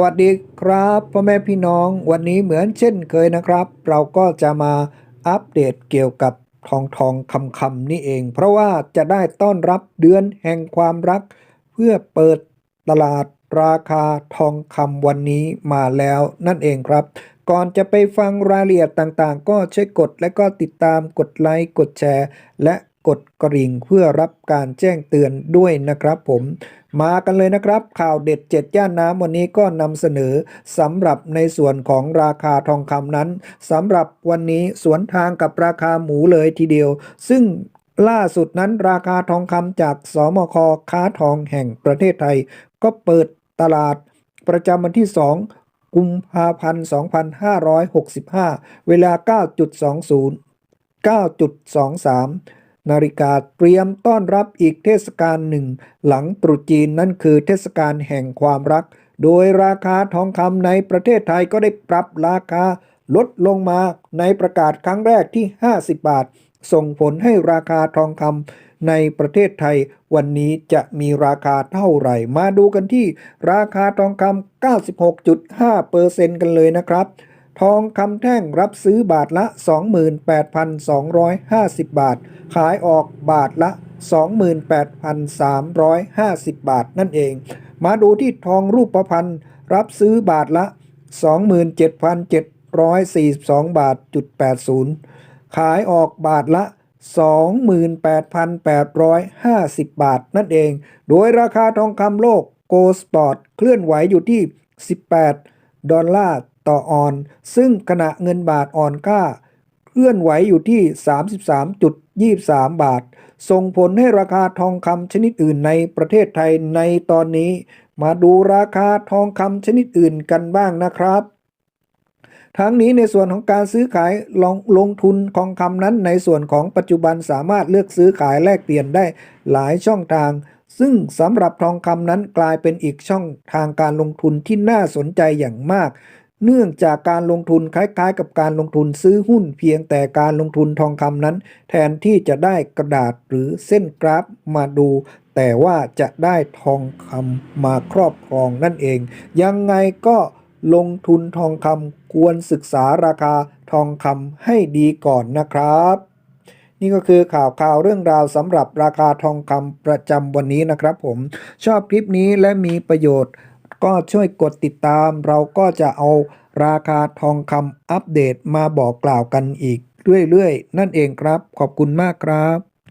สวัสดีครับพ่อแม่พี่น้องวันนี้เหมือนเช่นเคยนะครับ เราก็จะมาอัปเดตเกี่ยวกับทองทองคำคำนี่เอง เพราะว่าจะได้ต้อนรับเดือนแห่งความรัก เพื่อเปิดตลาดราคาทองคำวันนี้มาแล้วนั่นเองครับ ก่อนจะไปฟังรายละเอียดต่างๆ ก็ช่วยกดและก็ติดตามกดไลค์กดแชร์ และ กดกระดิ่งเพื่อรับการแจ้งเตือนด้วยนะครับผม มากันเลยนะครับ ข่าวเด็ดเจ็ดย่านน้ำวันนี้ก็นำเสนอสำหรับในส่วนของราคาทองคำนั้นสำหรับวันนี้สวนทางกับราคาหมูเลยทีเดียว ซึ่งล่าสุดนั้นราคาทองคำจากสมคค้าทองแห่งประเทศไทย ก็เปิดตลาดประจำวันที่ 2 กุมภาพันธ์ 2565 เวลา 9.20 9.23 นาฬิกาเตรียมต้อนรับอีกเทศกาลหนึ่ง หลังตรุษจีนนั่นคือเทศกาลแห่งความรัก โดยราคาทองคำในประเทศไทยก็ได้ปรับราคาลดลงมาในประกาศครั้งแรกที่ 50 บาท ส่งผลให้ราคาทองคำในประเทศไทย วันนี้จะมีราคาเท่าไหร่ มาดูกันที่ราคาทองคำ96.5%กันเลยนะครับ ทองคำแท่งรับซื้อบาทละ 28,250 บาท ขายออกบาทละ 28,350 บาทนั่นเอง มาดูที่ทองรูปพรรณรับซื้อบาทละ 27,742 บาทจุด80 ขายออกบาทละ 28,850 บาทนั่นเอง โดยราคาทองคำโลกโกลสปอร์ตเคลื่อนไหวอยู่ที่ 18 ดอลลาร์ ต่อออนซ์ซึ่งขณะเงินบาทอ่อนค่า เคลื่อนไหวอยู่ที่ 33.23 บาท ส่งผลให้ราคาทองคำชนิดอื่นในประเทศไทยในตอนนี้ มาดูราคาทองคำชนิดอื่นกันบ้างนะครับทั้งนี้ในส่วนของการซื้อขายลงลงทุนทองคำนั้น ในส่วนของปัจจุบันสามารถเลือกซื้อขายแลกเปลี่ยนได้หลายช่องทาง ซึ่งสำหรับทองคำนั้นกลายเป็นอีกช่องทางการลงทุนที่น่าสนใจอย่างมาก เนื่องจากการลงทุนคล้ายๆ กับการลงทุนซื้อหุ้นเพียงแต่การลงทุนทองคำนั้น แทนที่จะได้กระดาษหรือเส้นกราฟมาดู แต่ว่าจะได้ทองคำมาครอบครองนั่นเอง ยังไงก็ลงทุนทองคำควรศึกษาราคาทองคำให้ดีก่อนนะครับ นี่ก็คือข่าวข่าวเรื่องราวสำหรับราคาทองคำประจำวันนี้นะครับผม ชอบคลิปนี้และมีประโยชน์ ก็ช่วยกดติดตามเราก็จะเอาราคาทองคำอัปเดตมาบอกกล่าวกันอีกเรื่อยๆ นั่นเองครับ ขอบคุณมากครับ